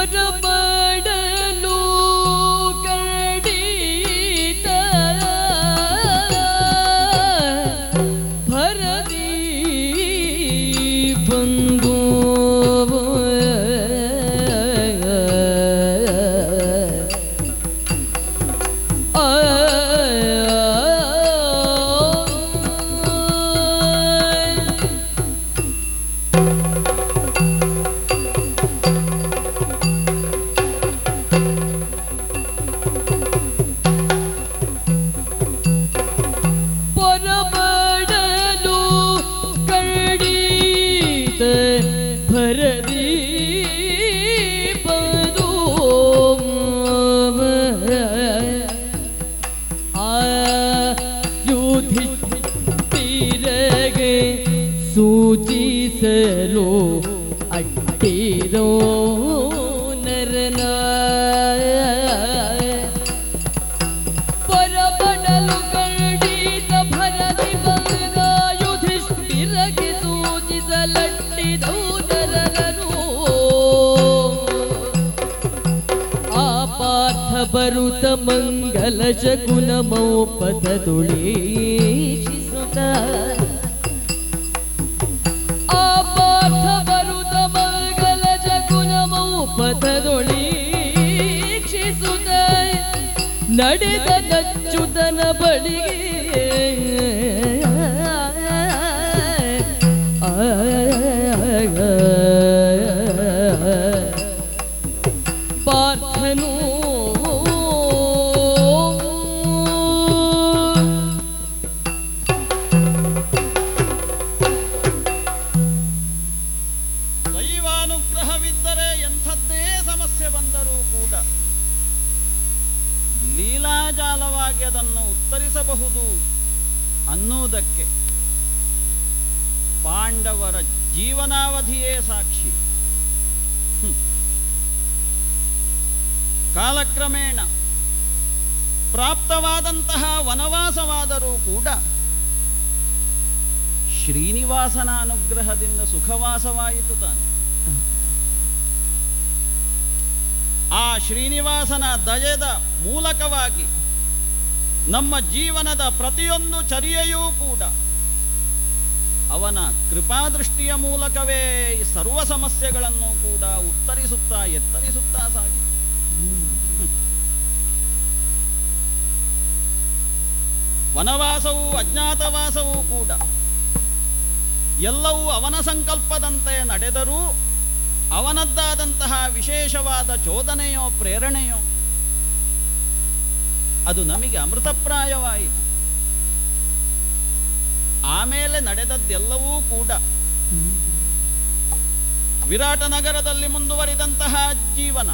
Your ಯುಧಿಷ್ಠಿರಗೆ ಸೂಚಿಸಲು ಅಟ್ಟಿರೋ ಮಂಗಲ ಶಕುನ ಮೌಪದ ತುಳೀಶಿಸುತ್ತ ಆ ತುಳೀಕ್ಷಿಸುತ್ತ ನಡೆದ ನಚ್ಚುತನ ಬಳಿಗೆ ಬಂದರೂ ಕೂಡ ಲೀಲಾಜಾಲವಾಗಿ ಅದನ್ನು ಉತ್ತರಿಸಬಹುದು ಅನ್ನುವುದಕ್ಕೆ ಪಾಂಡವರ ಜೀವನಾವಧಿಯೇ ಸಾಕ್ಷಿ. ಕಾಲಕ್ರಮೇಣ ಪ್ರಾಪ್ತವಾದಂತಹ ವನವಾಸವಾದರೂ ಕೂಡ ಶ್ರೀನಿವಾಸನ ಅನುಗ್ರಹದಿಂದ ಸುಖವಾಸವಾಯಿತು ತಾನೆ ಆ ಶ್ರೀನಿವಾಸನ ದಯದ ಮೂಲಕವಾಗಿ ನಮ್ಮ ಜೀವನದ ಪ್ರತಿಯೊಂದು ಚರ್ಯೆಯೂ ಕೂಡ ಅವನ ಕೃಪಾದೃಷ್ಟಿಯ ಮೂಲಕವೇ ಈ ಸರ್ವ ಸಮಸ್ಯೆಗಳನ್ನು ಕೂಡ ಉತ್ತರಿಸುತ್ತಾ ಎತ್ತರಿಸುತ್ತಾ ಸಾಗಿ. ವನವಾಸವೂ ಅಜ್ಞಾತವಾಸವೂ ಕೂಡ ಎಲ್ಲವೂ ಅವನ ಸಂಕಲ್ಪದಂತೆ ನಡೆದರೂ ಅವನದ್ದಾದಂತಹ ವಿಶೇಷವಾದ ಚೋದನೆಯೋ ಪ್ರೇರಣೆಯೋ, ಅದು ನಮಗೆ ಅಮೃತಪ್ರಾಯವಾಯಿತು. ಆಮೇಲೆ ನಡೆದದ್ದೆಲ್ಲವೂ ಕೂಡ ವಿರಾಟ ನಗರದಲ್ಲಿ ಮುಂದುವರಿದಂತಹ ಜೀವನ,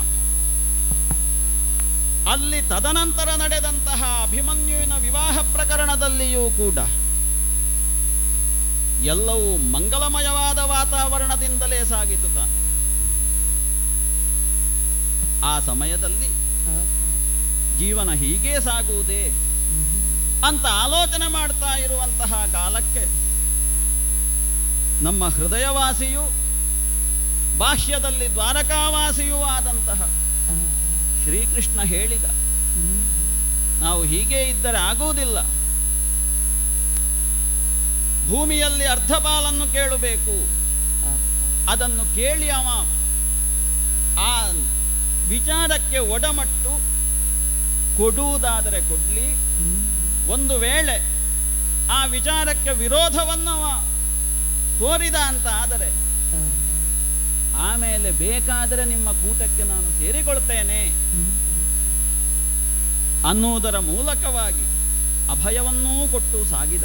ಅಲ್ಲಿ ತದನಂತರ ನಡೆದಂತಹ ಅಭಿಮನ್ಯುವಿನ ವಿವಾಹ ಪ್ರಕರಣದಲ್ಲಿಯೂ ಕೂಡ ಎಲ್ಲವೂ ಮಂಗಲಮಯವಾದ ವಾತಾವರಣದಿಂದಲೇ ಸಾಗಿತು ತಾನೆ. ಆ ಸಮಯದಲ್ಲಿ ಜೀವನ ಹೀಗೇ ಸಾಗುವುದೇ ಅಂತ ಆಲೋಚನೆ ಮಾಡ್ತಾ ಇರುವಂತಹ ಕಾಲಕ್ಕೆ ನಮ್ಮ ಹೃದಯವಾಸಿಯು ಭಾಷ್ಯದಲ್ಲಿ ದ್ವಾರಕಾವಾಸಿಯೂ ಆದಂತಹ ಶ್ರೀಕೃಷ್ಣ ಹೇಳಿದ, ನಾವು ಹೀಗೆ ಇದ್ದರೆ ಆಗುವುದಿಲ್ಲ. ಭೂಮಿಯಲ್ಲಿ ಅರ್ಧ ಪಾಲನ್ನು ಕೇಳಬೇಕು. ಅದನ್ನು ಕೇಳಿ ಅವ ಆ ವಿಚಾರಕ್ಕೆ ಒಡಮಟ್ಟು ಕೊಡುವುದಾದರೆ ಕೊಡ್ಲಿ. ಒಂದು ವೇಳೆ ಆ ವಿಚಾರಕ್ಕೆ ವಿರೋಧವನ್ನು ತೋರಿದ ಅಂತ ಆದರೆ ಆಮೇಲೆ ಬೇಕಾದರೆ ನಿಮ್ಮ ಕೂಟಕ್ಕೆ ನಾನು ಸೇರಿಕೊಳ್ತೇನೆ ಅನ್ನುವುದರ ಮೂಲಕವಾಗಿ ಅಭಯವನ್ನೂ ಕೊಟ್ಟು ಸಾಗಿದ.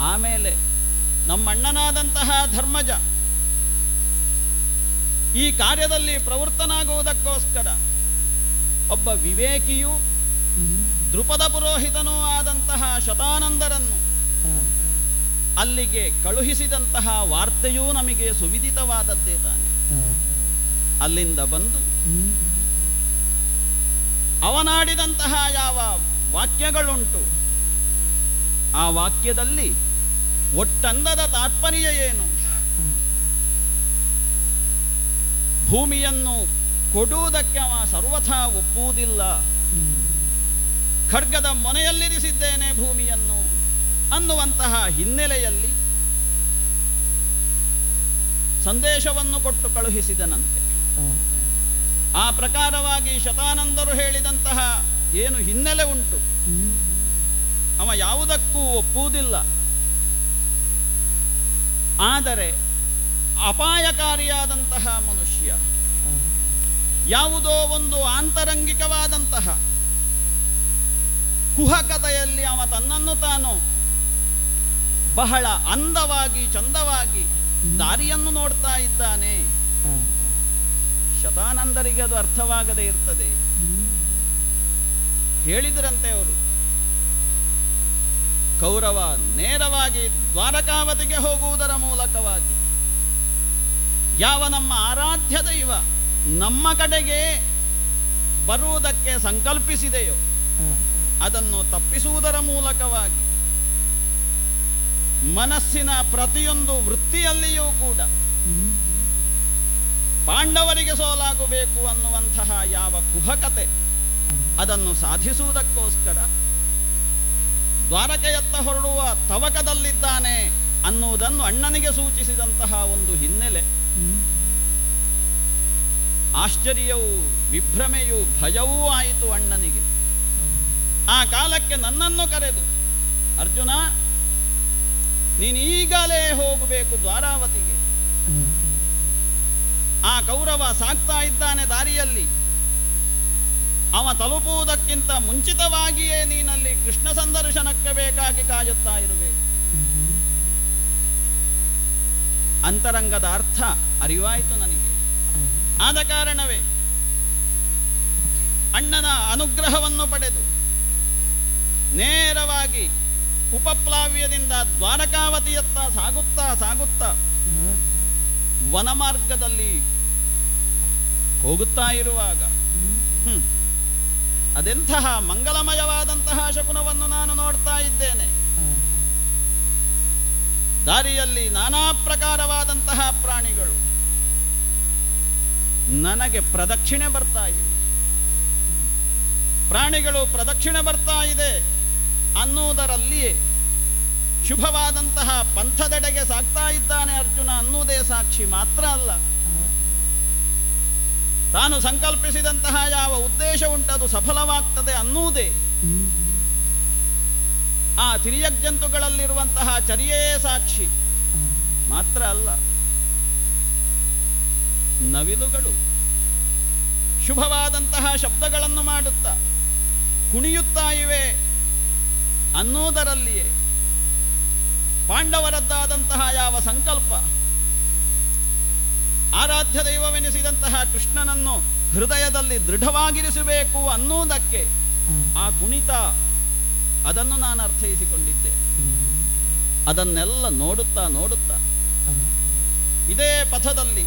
ಆಮೇಲೆ ನಮ್ಮಣ್ಣನಾದಂತಹ ಧರ್ಮಜ ಈ ಕಾರ್ಯದಲ್ಲಿ ಪ್ರವೃತ್ತನಾಗುವುದಕ್ಕೋಸ್ಕರ ಒಬ್ಬ ವಿವೇಕಿಯು ದೃಪದ ಪುರೋಹಿತನೂ ಆದಂತಹ ಶತಾನಂದರನ್ನು ಅಲ್ಲಿಗೆ ಕಳುಹಿಸಿದಂತಹ ವಾರ್ತೆಯೂ ನಮಗೆ ಸುವಿದಿತವಾದದ್ದೇ ತಾನೆ. ಅಲ್ಲಿಂದ ಬಂದು ಅವನಾಡಿದಂತಹ ಯಾವ ವಾಕ್ಯಗಳುಂಟು, ಆ ವಾಕ್ಯದಲ್ಲಿ ಒಟ್ಟಂದದ ತಾತ್ಪರ್ಯ ಏನು? ಭೂಮಿಯನ್ನು ಕೊಡುವುದಕ್ಕೆ ಅವ ಸರ್ವಥಾ ಒಪ್ಪುವುದಿಲ್ಲ. ಖಡ್ಗದ ಮೊನೆಯಲ್ಲಿರಿಸಿದ್ದೇನೆ ಭೂಮಿಯನ್ನು ಅನ್ನುವಂತಹ ಹಿನ್ನೆಲೆಯಲ್ಲಿ ಸಂದೇಶವನ್ನು ಕೊಟ್ಟು ಕಳುಹಿಸಿದನಂತೆ. ಆ ಪ್ರಕಾರವಾಗಿ ಶತಾನಂದರು ಹೇಳಿದಂತಹ ಏನು ಹಿನ್ನೆಲೆ ಉಂಟು? ಅವ ಯಾವುದಕ್ಕೂ ಒಪ್ಪುವುದಿಲ್ಲ. ಆದರೆ ಅಪಾಯಕಾರಿಯಾದಂತಹ ಮನುಷ್ಯ. ಯಾವುದೋ ಒಂದು ಆಂತರಂಗಿಕವಾದಂತಹ ಕುಹಕತೆಯಲ್ಲಿ ಅವ ತನ್ನನ್ನು ತಾನು ಬಹಳ ಅಂದವಾಗಿ, ಚಂದವಾಗಿ ದಾರಿಯನ್ನು ನೋಡ್ತಾ ಇದ್ದಾನೆ. ಶತಾನಂದರಿಗೆ ಅದು ಅರ್ಥವಾಗದೇ ಇರ್ತದೆ. ಹೇಳಿದ್ರಂತೆ ಅವರು. ಕೌರವ ನೇರವಾಗಿ ದ್ವಾರಕಾವತಿಗೆ ಹೋಗುವುದರ ಮೂಲಕವಾಗಿ. ಯಾವ ನಮ್ಮ ಆರಾಧ್ಯ ದೈವ ನಮ್ಮ ಕಡೆಗೆ ಬರುವುದಕ್ಕೆ ಸಂಕಲ್ಪಿಸಿದೆಯೋ ಅದನ್ನು ತಪ್ಪಿಸುವುದರ ಮೂಲಕವಾಗಿ ಮನಸ್ಸಿನ ಪ್ರತಿಯೊಂದು ವೃತ್ತಿಯಲ್ಲಿಯೂ ಕೂಡ ಪಾಂಡವರಿಗೆ ಸೋಲಾಗಬೇಕು ಅನ್ನುವಂತಹ ಯಾವ ಕುಹಕತೆ ಅದನ್ನು ಸಾಧಿಸುವುದಕ್ಕೋಸ್ಕರ ದ್ವಾರಕೆಯತ್ತ ಹೊರಡುವ ತವಕದಲ್ಲಿದ್ದಾನೆ ಅನ್ನುವುದನ್ನು ಅಣ್ಣನಿಗೆ ಸೂಚಿಸಿದಂತಹ ಒಂದು ಹಿನ್ನೆಲೆ. ಆಶ್ಚರ್ಯವೂ ವಿಭ್ರಮೆಯು ಭಯವೂ ಆಯಿತು ಅಣ್ಣನಿಗೆ. ಆ ಕಾಲಕ್ಕೆ ನನ್ನನ್ನು ಕರೆದು, ಅರ್ಜುನ ನೀನೀಗಲೇ ಹೋಗಬೇಕು ದ್ವಾರಾವತಿಗೆ. ಆ ಕೌರವ ಸಾಕ್ತಾ ಇದ್ದಾನೆ ದಾರಿಯಲ್ಲಿ. ಅವ ತಲುಪುವುದಕ್ಕಿಂತ ಮುಂಚಿತವಾಗಿಯೇ ನೀನಲ್ಲಿ ಕೃಷ್ಣ ಸಂದರ್ಶನಕ್ಕೆ ಬೇಕಾಗಿ ಕಾಯುತ್ತಾ ಇರಬೇಕು ಅಂತರಂಗದ ಅರ್ಥ ಅರಿವಾಯಿತು ನನಗೆ. ಆದ ಕಾರಣವೇ ಅಣ್ಣನ ಅನುಗ್ರಹವನ್ನು ಪಡೆದು ನೇರವಾಗಿ ಉಪಪ್ಲಾವ್ಯದಿಂದ ದ್ವಾರಕಾವತಿಯತ್ತ ಸಾಗುತ್ತಾ ಸಾಗುತ್ತಾ ವನಮಾರ್ಗದಲ್ಲಿ ಹೋಗುತ್ತಾ ಇರುವಾಗ ಅದೆಂತಹ ಮಂಗಲಮಯವಾದಂತಹ ಶಕುನವನ್ನು ನಾನು ನೋಡ್ತಾ ಇದ್ದೇನೆ. ದಾರಿಯಲ್ಲಿ ನಾನಾ ಪ್ರಕಾರವಾದಂತಹ ಪ್ರಾಣಿಗಳು ನನಗೆ ಪ್ರದಕ್ಷಿಣೆ ಬರ್ತಾ ಇದೆ. ಪ್ರಾಣಿಗಳು ಪ್ರದಕ್ಷಿಣೆ ಬರ್ತಾ ಇದೆ ಅನ್ನುವುದರಲ್ಲಿಯೇ ಶುಭವಾದಂತಹ ಪಂಥದೆಡೆಗೆ ಸಾಗ್ತಾ ಇದ್ದಾನೆ ಅರ್ಜುನ ಅನ್ನುವುದೇ ಸಾಕ್ಷಿ ಮಾತ್ರ ಅಲ್ಲ. ತಾನು ಸಂಕಲ್ಪಿಸಿದಂತಹ ಯಾವ ಉದ್ದೇಶ ಉಂಟದು ಸಫಲವಾಗ್ತದೆ ಅನ್ನುವುದೇ ಆ ತಿರಿಯಜ್ಜಂತುಗಳಲ್ಲಿರುವಂತಹ ಚರಿಯೇ ಸಾಕ್ಷಿ. ಮಾತ್ರ ಅಲ್ಲ, ನವಿಲುಗಳು ಶುಭವಾದಂತಹ ಶಬ್ದಗಳನ್ನು ಮಾಡುತ್ತಾ ಕುಣಿಯುತ್ತಾ ಇವೆ ಅನ್ನೋದರಲ್ಲಿಯೇ. ಪಾಂಡವರದ್ದಾದಂತಹ ಯಾವ ಸಂಕಲ್ಪ, ಆರಾಧ್ಯ ದೈವವೆನಿಸಿದಂತಹ ಕೃಷ್ಣನನ್ನು ಹೃದಯದಲ್ಲಿ ದೃಢವಾಗಿರಿಸಬೇಕು ಅನ್ನುವುದಕ್ಕೆ ಆ ಕುಣಿತ ಅದನ್ನು ನಾನು ಅರ್ಥೈಸಿಕೊಂಡಿದ್ದೆ. ಅದನ್ನೆಲ್ಲ ನೋಡುತ್ತಾ ನೋಡುತ್ತಾ ಇದೇ ಪಥದಲ್ಲಿ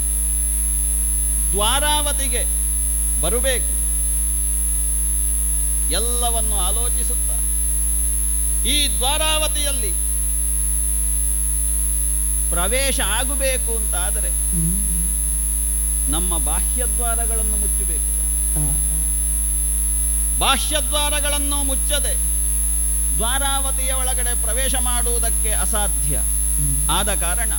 ದ್ವಾರಾವತಿಗೆ ಬರಬೇಕು. ಎಲ್ಲವನ್ನು ಆಲೋಚಿಸುತ್ತಾ ಈ ದ್ವಾರಾವತಿಯಲ್ಲಿ ಪ್ರವೇಶ ಆಗಬೇಕು ಅಂತಾದರೆ ನಮ್ಮ ಬಾಹ್ಯದ್ವಾರಗಳನ್ನು ಮುಚ್ಚಬೇಕು. ಬಾಹ್ಯದ್ವಾರಗಳನ್ನು ಮುಚ್ಚದೆ ದ್ವಾರಾವತಿಯ ಒಳಗಡೆ ಪ್ರವೇಶ ಮಾಡುವುದಕ್ಕೆ ಅಸಾಧ್ಯ. ಆದ ಕಾರಣ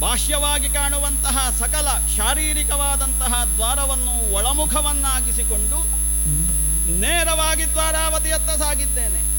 ಬಾಹ್ಯವಾಗಿ ಕಾಣುವಂತಹ ಸಕಲ ಶಾರೀರಿಕವಾದಂತಹ ದ್ವಾರವನ್ನು ಒಳಮುಖವನ್ನಾಗಿಸಿಕೊಂಡು ನೇರವಾಗಿ ದ್ವಾರಾವತಿಯತ್ತ ಸಾಗಿದ್ದೇನೆ.